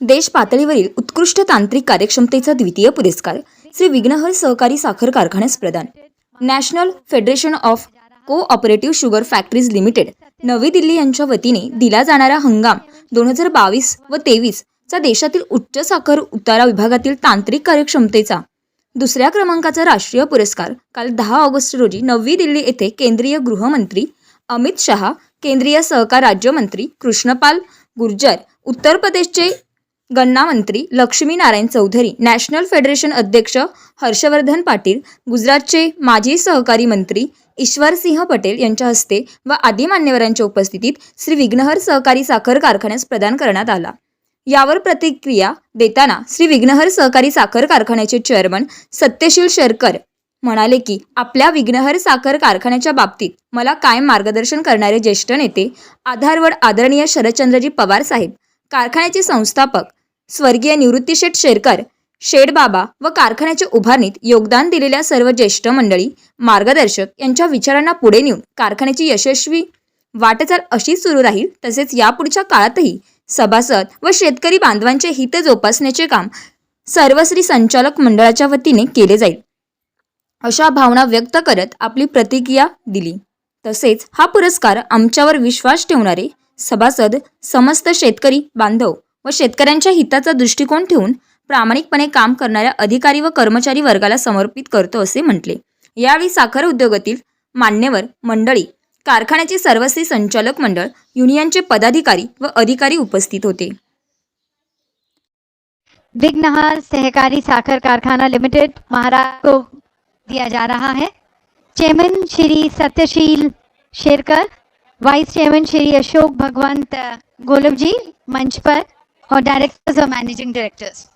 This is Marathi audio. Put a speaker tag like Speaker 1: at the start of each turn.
Speaker 1: देश पातळीवरील उत्कृष्ट तांत्रिक कार्यक्षमतेचा द्वितीय पुरस्कार श्री विघ्नहर सहकारी साखर कारखान्यास प्रदान. National federation of cooperative sugar factories limited नवी दिल्ली यांच्या वतीने दिला जाणारा हंगाम दोन हजार बावीस व तेवीस चा देशातील उच्च साखर उतारा विभागातील तांत्रिक कार्यक्षमतेचा. दुसऱ्या क्रमांकाचा राष्ट्रीय पुरस्कार काल दहा ऑगस्ट रोजी नवी दिल्ली येथे केंद्रीय गृहमंत्री अमित शहा केंद्रीय सहकार राज्यमंत्री कृष्णपाल गुर्जर उत्तर प्रदेशचे गणनामंत्री लक्ष्मीनारायण चौधरी नॅशनल फेडरेशन अध्यक्ष हर्षवर्धन पाटील गुजरातचे माजी सहकारी मंत्री ईश्वरसिंह पटेल यांच्या हस्ते व आदी मान्यवरांच्या उपस्थितीत श्री विघ्नहर सहकारी साखर कारखान्यास प्रदान करण्यात आला. यावर प्रतिक्रिया देताना श्री विघ्नहर सहकारी साखर कारखान्याचे चेअरमन सत्यशील शेरकर म्हणाले की आपल्या विघ्नहर साखर कारखान्याच्या बाबतीत मला कायम मार्गदर्शन करणारे ज्येष्ठ नेते आधारवड आदरणीय शरदचंद्रजी पवार साहेब कारखान्याचे संस्थापक स्वर्गीय निवृत्तीशेठ शेरकर शेडबाबा व कारखान्याच्या उभारणीत योगदान दिलेल्या सर्व ज्येष्ठ मंडळी मार्गदर्शक यांच्या विचारांना पुढे नेऊन कारखान्याची यशस्वी वाटचाल अशीच सुरू राहील. तसेच यापुढच्या काळातही सभासद व शेतकरी बांधवांचे हित जोपासण्याचे काम सर्वश्री संचालक मंडळाच्या वतीने केले जाईल. अशा भावना व्यक्त करत आपली प्रतिक्रिया दिली. तसेच हा पुरस्कार आमच्यावर विश्वास ठेवणारे सभासद समस्त शेतकरी बांधव व शेतकऱ्यांच्या हिताचा दृष्टिकोन ठेवून प्रामाणिकपणे काम करणाऱ्या अधिकारी व कर्मचारी वर्गाला समर्पित करतो असे म्हटले. यावेळी साखर उद्योगातील मान्यवर मंडळी कारखान्याचे सर्वश्री संचालक मंडळ युनियनचे पदाधिकारी व अधिकारी उपस्थित होते.
Speaker 2: विघ्नहार सहकारी साखर कारखाना लिमिटेड महाराष्ट्र को दिया जा रहा है. Chairman Shri Satyashil Sherkar vice chairman Shri Ashok Bhagwant Golab ji मंच पर Or directors or managing directors.